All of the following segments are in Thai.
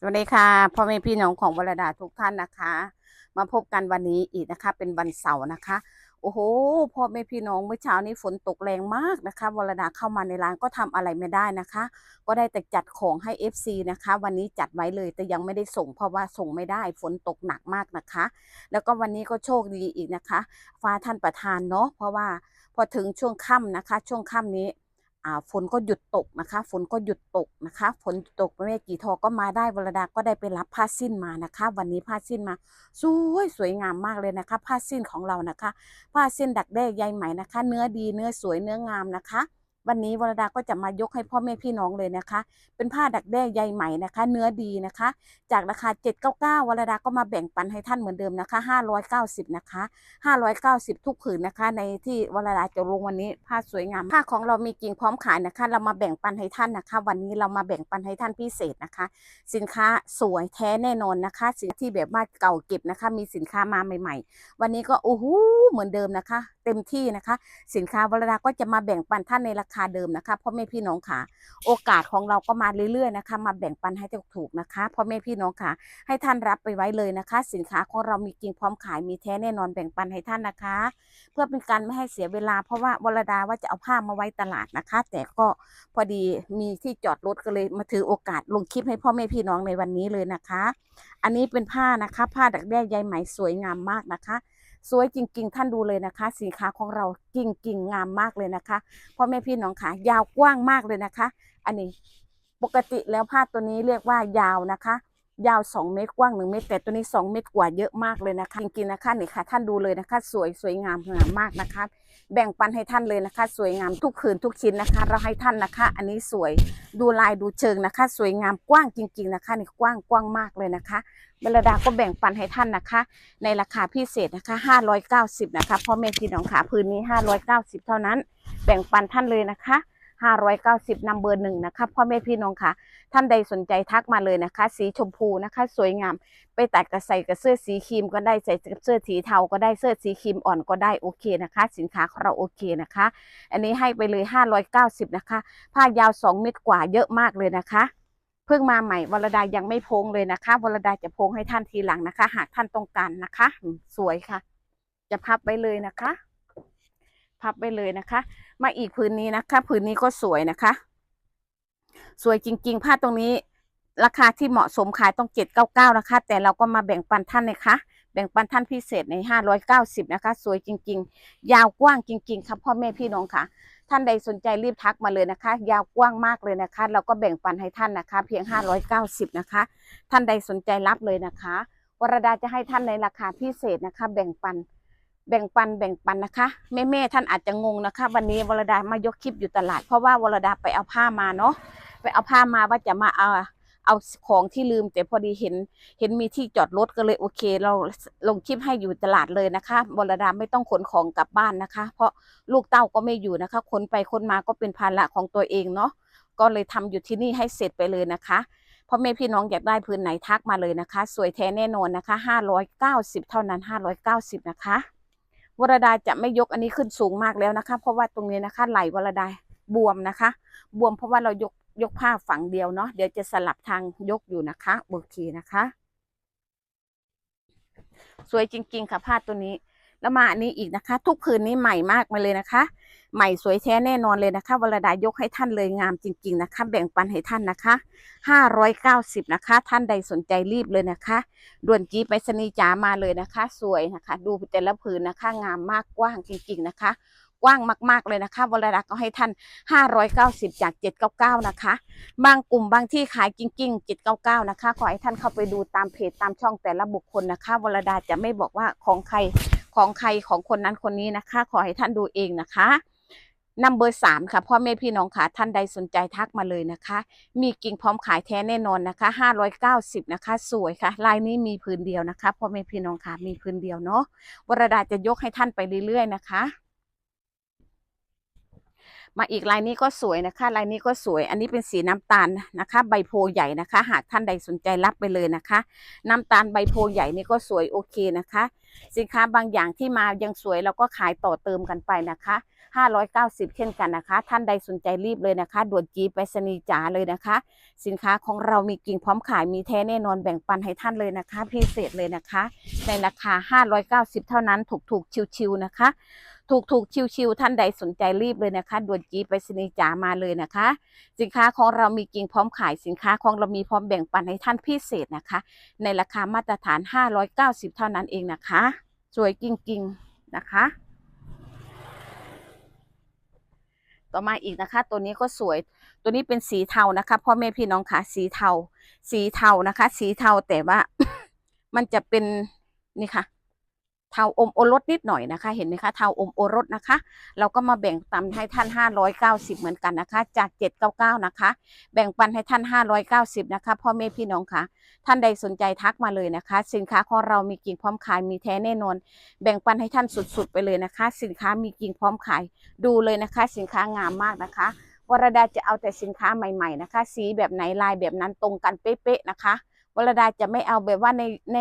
สวัสดีค่ะพ่อแม่พี่น้องของวรดาทุกท่านนะคะ มาพบกันวันนี้อีกนะคะ เป็นวันเสาร์นะคะ โอ้โหพ่อแม่พี่น้องเมื่อเช้านี้ฝนตกแรงมากนะคะวรดาเข้ามาในร้านก็ทำอะไรไม่ได้นะคะ ก็ได้แต่จัดของให้ FC นะคะ วันนี้จัดไว้เลยแต่ยังไม่ได้ส่ง เพราะว่าส่งไม่ได้ฝนตกหนักมากนะคะ แล้วก็วันนี้ก็โชคดีอีกนะคะ ฟ้าท่านประทานเนาะเพราะว่าพอถึงช่วงค่ำนะคะ ช่วงค่ำนี้ ฝนก็หยุดตกนะคะ ฝนก็หยุดตกนะคะ ฝนตกแม่กี่ทอก็มาได้วรดาก็ได้ไปรับผ้าสิ้นมานะคะ วันนี้ผ้าสิ้นมาสวยสวยงามมากเลยนะคะ ผ้าสิ้นของเรานะคะ ผ้าสิ้นดักแด้ใยไหมนะคะ เนื้อดีเนื้อสวยเนื้องามนะคะ วันนี้วรดาก็จะมายกให้พ่อแม่พี่น้องเลยนะคะ เป็นผ้าดักแด้ใยไหมนะคะ เนื้อดีนะคะ จากราคา 799วรดาก็มาแบ่งปันให้ท่านเหมือนเดิมนะคะ 590 นะคะ 590 ทุกผืนนะคะ ในที่วรดาจะลงวันนี้ผ้าสวยงามผ้าของเรามีกิ่งพร้อมขายนะคะ เรามาแบ่งปันให้ท่านนะคะ วันนี้เรามาแบ่งปันให้ท่านพิเศษนะคะ สินค้าสวยแท้แน่นอนนะคะ สินที่แบบว่าเก่าเก็บนะคะ มีสินค้ามาใหม่ ๆ วันนี้ก็โอ้โหเหมือนเดิมนะคะ เต็มที่นะคะ สินค้าวรดาก็จะมาแบ่งปันท่านในราคาเดิมนะคะพ่อแม่พี่น้องค่ะ โอกาสของเราก็มาเรื่อยๆนะคะ มาแบ่งปันให้ถูกๆนะคะพ่อแม่พี่น้องค่ะ ให้ท่านรับไปไว้เลยนะคะ สินค้าของเรามีจริงพร้อมขายมีแท้แน่นอนแบ่งปันให้ท่านนะคะ เพื่อเป็นการไม่ให้เสียเวลา เพราะว่าวรดาว่าจะเอาผ้ามาไว้ตลาดนะคะ แต่ก็พอดีมีที่จอดรถก็เลยมาถือโอกาสลงคลิปให้พ่อแม่พี่น้องในวันนี้เลยนะคะ อันนี้เป็นผ้านะคะ ผ้าดักแด้ใยไหมสวยงามมากนะคะ สวยจริง ๆ ท่านดูเลยนะคะ สินค้าของเราจริง ๆ งามมากเลยนะคะพ่อแม่พี่น้องขายาวกว้างมากเลยนะคะ อันนี้ปกติแล้วผ้าตัวนี้เรียกว่ายาวนะคะ ยาว2เมตรกว้าง1เมตร แต่ตัวนี้2เมตรกว่าเยอะมากเลยนะคะจริงๆนะคะนี่ค่ะ ท่านดูเลยนะคะ สวยสวยงามงามมากนะคะ แบ่งปันให้ท่านเลยนะคะ สวยงามทุกผืนทุกชิ้นนะคะ เราให้ท่านนะคะ อันนี้สวยดูลายดูเชิงนะคะ สวยงามกว้างจริง ๆนะคะนี่กว้างกว้างมากเลยนะคะเบลดาก็แบ่งปันให้ท่านนะคะ ในราคาพิเศษนะคะ 590 นะคะพ่อแม่พี่น้องขาพื้นนี้ 590 เท่านั้น แบ่งปันท่านเลยนะคะ 590นำเบอร์หนึ่งนะคะพ่อแม่พี่น้องค่ะ ท่านใดสนใจทักมาเลยนะคะ สีชมพูนะคะ สวยงาม ไปตัดกับใส่กับเสื้อสีครีมก็ได้ใส่กับเสื้อสีเทาก็ได้เสื้อสีครีมอ่อนก็ได้โอเคนะคะ สินค้าของเราโอเคนะคะ อันนี้ให้ไปเลย 590 นะคะ ผ้ายาว 2 เมตรกว่าเยอะมากเลยนะคะเพิ่งมาใหม่วรดายังไม่โพงเลยนะคะวรดาจะโพงให้ท่านทีหลังนะคะ หากท่านต้องการนะคะ สวยค่ะ จะพับไปเลยนะคะ พับไปเลยนะคะ มาอีกผืนนี้นะคะผืนนี้ก็สวยนะคะ สวยจริง ๆ ผ้าตรงนี้ราคาที่เหมาะสมขายต้องเจ็ดเก้าเก้านะคะ แต่เราก็มาแบ่งปันท่านนะคะ แบ่งปันท่านพิเศษในห้าร้อยเก้าสิบนะคะ สวยจริง ๆ ยาวกว้างจริง ๆ ครับพ่อแม่พี่น้องค่ะ ท่านใดสนใจรีบทักมาเลยนะคะ ยาวกว้างมากเลยนะคะ เราก็แบ่งปันให้ท่านนะคะ เพียง590นะคะ ท่านใดสนใจรับเลยนะคะวรดาจะให้ท่านในราคาพิเศษนะคะ แบ่งปัน แบ่งปันแบ่งปันนะคะแม่แม่ๆท่านอาจจะงงนะคะ วันนี้วรดามายกคลิปอยู่ตลาด เพราะว่าวรดาไปเอาผ้ามาเนาะไปเอาผ้ามาว่าจะมาเอาเอาของที่ลืม แต่พอดีเห็นเห็นมีที่จอดรถก็เลยโอเค เราลงคลิปให้อยู่ตลาดเลยนะคะวรดาไม่ต้องขนของกลับบ้านนะคะ เพราะลูกเต้าก็ไม่อยู่นะคะขนไปขนมาก็เป็นภาระของตัวเองเนาะก็เลยทำอยู่ที่นี่ให้เสร็จไปเลยนะคะพ่อแม่พี่น้องอยากได้พื้นไหนทักมาเลยนะคะ สวยแท้แน่นอนนะคะ590 เท่านั้น 590 นะคะ วรดาจะไม่ยกอันนี้ขึ้นสูงมากแล้วนะคะ เพราะว่าตรงนี้นะคะ ไหลวรดาบวมนะคะ บวมเพราะว่าเรายกยกผ้าฝั่งเดียวเนาะเดี๋ยวจะสลับทางยกอยู่นะคะโอเคนะคะ สวยจริง ๆ ค่ะผ้าตัวนี้ แล้วมาอันนี้อีกนะคะ ทุกผืนนี้ใหม่มากมาเลยนะคะ ใหม่สวยแท้แน่นอนเลยนะคะวรดายกให้ท่านเลยงามจริง ๆนะคะ แบ่งปันให้ท่านนะคะ 590 นะคะ ท่านใดสนใจรีบเลยนะคะด่วนจีไปสนีจ๋ามาเลยนะคะ สวยนะคะ ดูแต่ละผืนนะคะงามมากกว้างจริง ๆนะคะกว้างมาก ๆ เลยนะคะวรดาก็ให้ท่าน 590 จาก 799 นะคะ บางกลุ่มบางที่ขายจริง ๆ 799 นะคะ ขอให้ท่านเข้าไปดูตามเพจตามช่องแต่ละบุคคลนะคะวรดาจะไม่บอกว่าของใคร ของใครของคนนั้นคนนี้นะคะ ขอให้ท่านดูเองนะคะนัมเบอร์สามค่ะพ่อแม่พี่น้องค่ะท่านใดสนใจทักมาเลยนะคะ มีกิ่งพร้อมขายแท้แน่นอนนะคะห้าร้อยเก้าสิบนะคะ สวยค่ะ ลายนี้มีพื้นเดียวนะคะพ่อแม่พี่น้องค่ะมีพื้นเดียวเนาะวรดาจะยกให้ท่านไปเรื่อยๆนะคะ มาอีกลายนี้ก็สวยนะคะ ลายนี้ก็สวย อันนี้เป็นสีน้ำตาลนะคะ ใบโพใหญ่นะคะ หากท่านใดสนใจรับไปเลยนะคะ น้ำตาลใบโพใหญ่นี่ก็สวยโอเคนะคะ สินค้าบางอย่างที่มายังสวยเราก็ขายต่อเติมกันไปนะคะ590 เช่นกันนะคะ ท่านใดสนใจรีบเลยนะคะด่วนจีไปรษณีจ๋าเลยนะคะ สินค้าของเรามีกิ่งพร้อมขายมีแท้แน่นอนแบ่งปันให้ท่านเลยนะคะ พิเศษเลยนะคะ ในราคา 590 เท่านั้นถูกๆชิวๆนะคะ ถูกๆชิวๆท่านใดสนใจรีบเลยนะคะด่วนจีไปรษณีจ๋ามาเลยนะคะ สินค้าของเรามีกิงพร้อมขายสินค้าของเรามีพร้อมแบ่งปันให้ท่านพิเศษนะคะ ในราคามาตรฐาน 590 เท่านั้นเองนะคะ สวยจริงๆนะคะ ต่อมาอีกนะคะ ตัวนี้ก็สวยตัวนี้เป็นสีเทานะคะพ่อแม่พี่น้องค่ะสีเทา สีเทานะคะ สีเทาแต่ว่ามันจะเป็นนี่ค่ะ ทาอมโอรสนิดหน่อยนะคะ เห็นไหมคะเทาอมโอรสนะคะ เราก็มาแบ่งปันให้ท่าน 590 เหมือนกันนะคะ จาก 799 นะคะ แบ่งปันให้ท่าน 590 นะคะพ่อแม่พี่น้องค่ะท่านใดสนใจทักมาเลยนะคะ สินค้าของเรามีกิ่งพร้อมขายมีแท้แน่นอน แบ่งปันให้ท่านสุดๆ ไปเลยนะคะ สินค้ามีกิ่งพร้อมขายดูเลยนะคะ สินค้างามมากนะคะวรดาจะเอาแต่สินค้าใหม่ๆนะคะ สีแบบไหนลายแบบนั้นตรงกันเป๊ะๆนะคะ วรดาจะไม่เอาแบบว่าในใน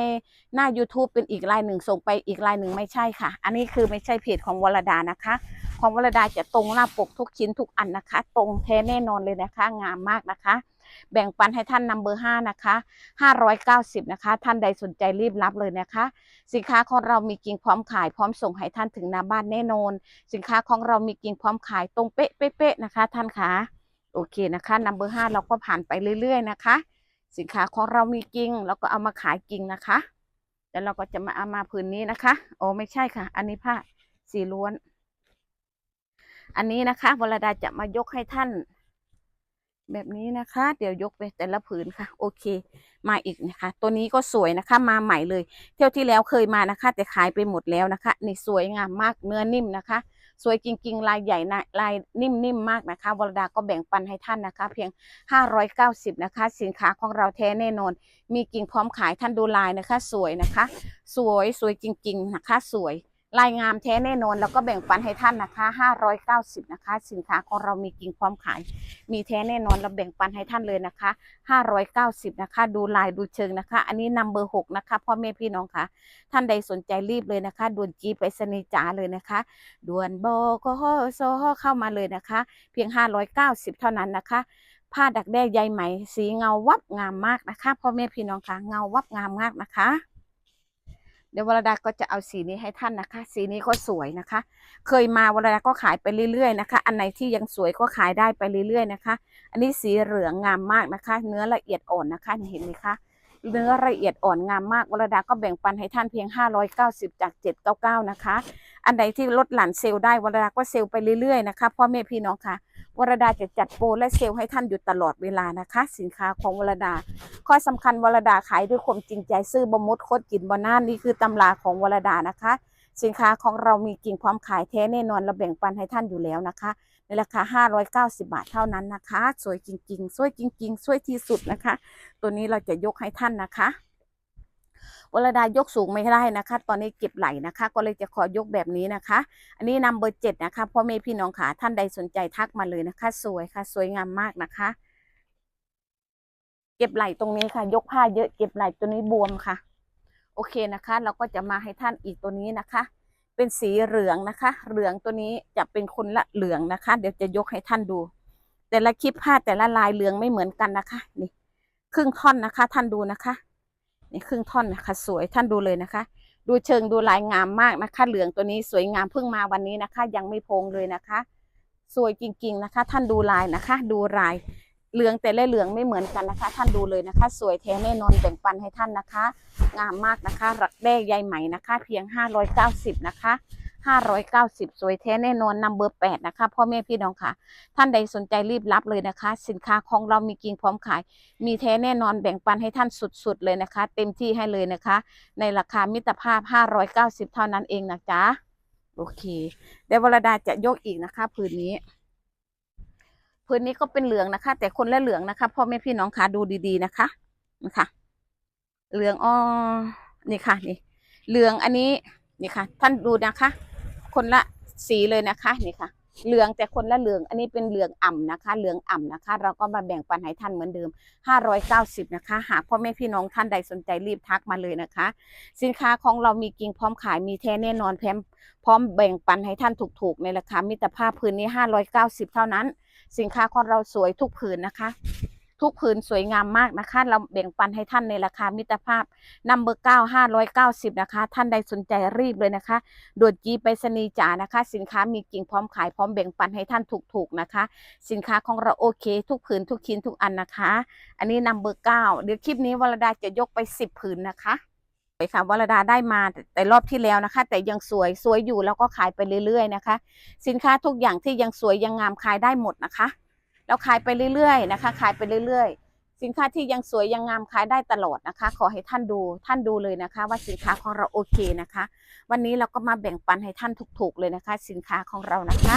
หน้า YouTube เป็นอีกลายหนึ่งส่งไปอีกลายหนึ่งไม่ใช่ค่ะ อันนี้คือไม่ใช่เพจของวรดานะคะ ของวรดาจะตรงหน้าปกทุกชิ้นทุกอันนะคะ ตรงแท้แน่นอนเลยนะคะ งามมากนะคะ แบ่งปันให้ท่านนัมเบอร์ห้านะคะ590นะคะ ท่านใดสนใจรีบรับเลยนะคะ สินค้าของเรามีกิ่งพร้อมขายพร้อมส่งให้ท่านถึงหน้าบ้านแน่นอน สินค้าของเรามีกิ่งพร้อมขายตรงเป๊ะเป๊ะเป๊ะนะคะ ท่านคะโอเคนะคะนัมเบอร์ห้าเราก็ผ่านไปเรื่อย ๆ นะคะ สินค้าของเรามีกิ่งเราก็เอามาขายกิ่งนะคะแล้วเราก็จะมาเอามาผืนนี้นะคะโอ้ไม่ใช่ค่ะ อันนี้ผ้าสีล้วน อันนี้นะคะวรดาจะมายกให้ท่าน แบบนี้นะคะ เดี๋ยวยกไปแต่ละผืนค่ะ โอเค มาอีกนะคะ ตัวนี้ก็สวยนะคะ มาใหม่เลย เที่ยวที่แล้วเคยมานะคะ แต่ขายไปหมดแล้วนะคะ นี่สวยงามมากเนื้อนิ่มนะคะ สวยจริง ๆ ลายใหญ่นะลายนิ่มๆมากนะคะวรดาก็แบ่งปันให้ท่านนะคะ เพียง 590 นะคะ สินค้าของเราแท้แน่นอน มีกิ่งพร้อมขายท่านดูลายนะคะ สวยนะคะ สวยสวยจริง ๆ นะคะ สวย ลายงามแท้แน่นอนแล้วก็แบ่งปันให้ท่านนะคะ 590 นะคะ สินค้าของเรามีกิ่งพร้อมขาย มีแท้แน่นอนเราแบ่งปันให้ท่านเลยนะคะ 590 นะคะ ดูลายดูเชิงนะคะ อันนี้นัมเบอร์6นะคะพ่อแม่พี่น้องค่ะ ท่านใดสนใจรีบเลยนะคะด่วนจีไปสนีจ๋าเลยนะคะด่วนโบกสเข้ามาเลยนะคะ เพียง 590 เท่านั้นนะคะผ้าดักแด้ใยไหมสีเงาวับงามมากนะคะพ่อแม่พี่น้องค่ะเงาวับงามมากนะคะ ดี๋ยววรดาก็จะเอาสีนี้ให้ท่านนะคะ สีนี้ก็สวยนะคะ เคยมาวรดาก็ขายไปเรื่อยๆนะคะ อันไหนที่ยังสวยก็ขายได้ไปเรื่อยๆนะคะ อันนี้สีเหลืองงามมากนะคะ เนื้อละเอียดอ่อนนะคะเห็นไหมคะเนื้อละเอียดอ่อนงามมากวรดาก็แบ่งปันให้ท่านเพียง 590 จาก 799 นะคะ อันใดที่ลดหลั่นเซลล์ได้วรดาก็เซลล์ไปเรื่อยๆนะคะพ่อแม่พี่น้องค่ะ วรดาจะจัดโปรและเซลล์ให้ท่านอยู่ตลอดเวลานะคะ สินค้าของวรดา ข้อสำคัญวรดาขายด้วยความจริงใจซื้อบมดโคตรกินบนานนี่คือตำราของวรดานะคะ สินค้าของเรามีกิ่งพร้อมขายแท้แน่นอนเราแบ่งปันให้ท่านอยู่แล้วนะคะ ในราคา 590 บาทเท่านั้นนะคะ สวยจริง ๆ สวยจริง ๆ สวยที่สุดนะคะ ตัวนี้เราจะยกให้ท่านนะคะ วรดายกสูงไม่ได้นะคะ ตอนนี้เก็บไหลนะคะ ก็เลยจะขอยกแบบนี้นะคะ อันนี้นำเบอร์เจ็ดนะคะพ่อแม่พี่น้องค่ะท่านใดสนใจทักมาเลยนะคะ สวยค่ะ สวยงามมากนะคะ เก็บไหลตรงนี้ค่ะ ยกผ้าเยอะเก็บไหลตัวนี้บวมค่ะ โอเคนะคะ เราก็จะมาให้ท่านอีกตัวนี้นะคะ เป็นสีเหลืองนะคะ เหลืองตัวนี้จะเป็นคนละเหลืองนะคะ เดี๋ยวจะยกให้ท่านดู แต่ละคลิปผ้าแต่ละลายเหลืองไม่เหมือนกันนะคะ นี่ ครึ่งท่อนนะคะ ท่านดูนะคะ นี่ครึ่งท่อนนะคะ สวยท่านดูเลยนะคะ ดูเชิงดูลายงามมากนะคะ เหลืองตัวนี้สวยงามเพิ่งมาวันนี้นะคะ ยังไม่โพงเลยนะคะ สวยจริง ๆนะคะ ท่านดูลายนะคะ ดูลายเหลืองแต่ละเหลืองไม่เหมือนกันนะคะ ท่านดูเลยนะคะ สวยแท้แน่นอนแบ่งปันให้ท่านนะคะ งามมากนะคะ รักแด้ใยไหมนะคะ เพียง 590 นะคะ 590 สวยแท้แน่นอนนัมเบอร์8นะคะพ่อแม่พี่น้องค่ะ ท่านใดสนใจรีบรับเลยนะคะ สินค้าของเรามีกิ่งพร้อมขาย มีแท้แน่นอนแบ่งปันให้ท่านสุดๆเลยนะคะ เต็มที่ให้เลยนะคะ ในราคามิตรภาพ 590 เท่านั้นเองนะจ๊ะโอเคเดววรดาจะยกอีกนะคะผืนนี้ผืนนี้ก็เป็นเหลืองนะคะ แต่คนละเหลืองนะคะพ่อแม่พี่น้องค่ะดูดีๆนะคะนะคะเหลืองอ๋อนี่ค่ะนี่เหลืองอันนี้นี่ค่ะ ท่านดูนะคะ คนละสีเลยนะคะนี่ค่ะ เหลืองแต่คนละเหลือง อันนี้เป็นเหลืองอ่ำนะคะ เหลืองอ่ำนะคะ เราก็มาแบ่งปันให้ท่านเหมือนเดิม 590 นะคะ หากพ่อแม่พี่น้องท่านใดสนใจรีบทักมาเลยนะคะ สินค้าของเรามีกิ่งพร้อมขายมีแท้แน่นอนแถมพร้อมแบ่งปันให้ท่านถูกๆในราคามิตรภาพพื้นนี้ 590 เท่านั้น สินค้าของเราสวยทุกผืนนะคะ ทุกผืนสวยงามมากนะคะ เราแบ่งปันให้ท่านในราคามิตรภาพนัมเบอร์เก้าห้าร้อยเก้าสิบนะคะ ท่านใดสนใจรีบเลยนะคะด่วนจีไปรษณีจ๋านะคะ สินค้ามีกิ่งพร้อมขายพร้อมแบ่งปันให้ท่านถูกๆนะคะ สินค้าของเราโอเค ทุกผืนทุกชิ้นทุกอันนะคะ อันนี้นัมเบอร์เก้าเดี๋ยวคลิปนี้วรดาจะยกไปสิบผืนนะคะไปค่ะวรดาได้มาแต่รอบที่แล้วนะคะ แต่ยังสวยสวยอยู่แล้วก็ขายไปเรื่อยๆนะคะ สินค้าทุกอย่างที่ยังสวยยังงามขายได้หมดนะคะ แล้วขายไปเรื่อยๆนะคะ ขายไปเรื่อยๆ สินค้าที่ยังสวยยังงามขายได้ตลอดนะคะ ขอให้ท่านดูท่านดูเลยนะคะ ว่าสินค้าของเราโอเคนะคะ วันนี้เราก็มาแบ่งปันให้ท่านถูกๆเลยนะคะ สินค้าของเรานะคะ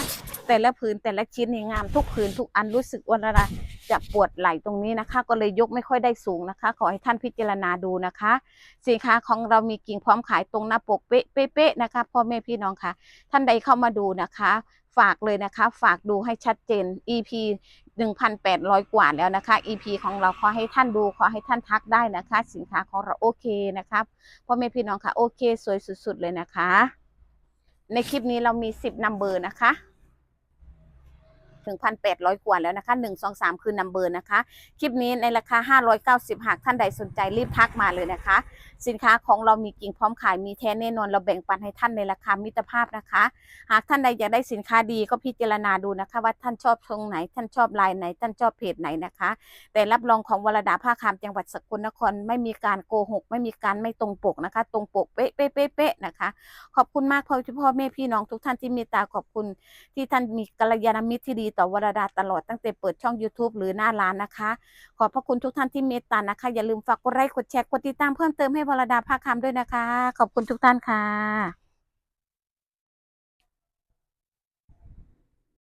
แต่ละผืนแต่ละชิ้นนี่งามทุกผืนทุกอันรู้สึกวันละจะปวดไหล่ตรงนี้นะคะ ก็เลยยกไม่ค่อยได้สูงนะคะ ขอให้ท่านพิจารณาดูนะคะ สินค้าของเรามีกิ่งพร้อมขายตรงหน้าปกเป๊ะๆนะคะพ่อแม่พี่น้องค่ะ ท่านใดเข้ามาดูนะคะ ฝากเลยนะคะ ฝากดูให้ชัดเจน EP 1,800 กว่าแล้วนะคะ EP ของเราขอให้ท่านดูขอให้ท่านทักได้นะคะ สินค้าของเราโอเคนะครับพ่อแม่พี่น้องค่ะโอเค สวยสุด ๆ เลยนะคะ ในคลิปนี้เรามี 10นัมเบอร์นะคะ 1,800 กว่าแล้วนะคะ1 2 3 คือนัมเบอร์นะคะ คลิปนี้ในราคา 590 หากท่านใดสนใจรีบทักมาเลยนะคะ สินค้าของเรามีกิ่งพร้อมขายมีแท้แน่นอนเราแบ่งปันให้ท่านในราคามิตรภาพนะคะ หากท่านใดอยากได้สินค้าดีก็พิจารณาดูนะคะ ว่าท่านชอบทรงไหน ท่านชอบลายไหน ท่านชอบเพจไหนนะคะ แต่รับรองของวรดาผ้าคามจังหวัดสกลนครไม่มีการโกหก ไม่มีการไม่ตรงปกนะคะ ตรงปกเป๊ะเป๊ะเป๊ะเป๊ะนะคะ ขอบคุณมากพ่อพ่อแม่พี่น้องทุกท่านที่เมตตาขอบคุณที่ท่านมีกัลยาณมิตรที่ดีต่อวรดาตลอดตั้งแต่เปิดช่อง YouTube หรือหน้าร้านนะคะ ขอบพระคุณทุกท่านที่เมตตานะคะ อย่าลืมฝากกดไลค์กดแชร์กดติดตามเพิ่มเติมให้วรดาภาคคำด้วยนะคะ ขอบคุณทุกท่านค่ะ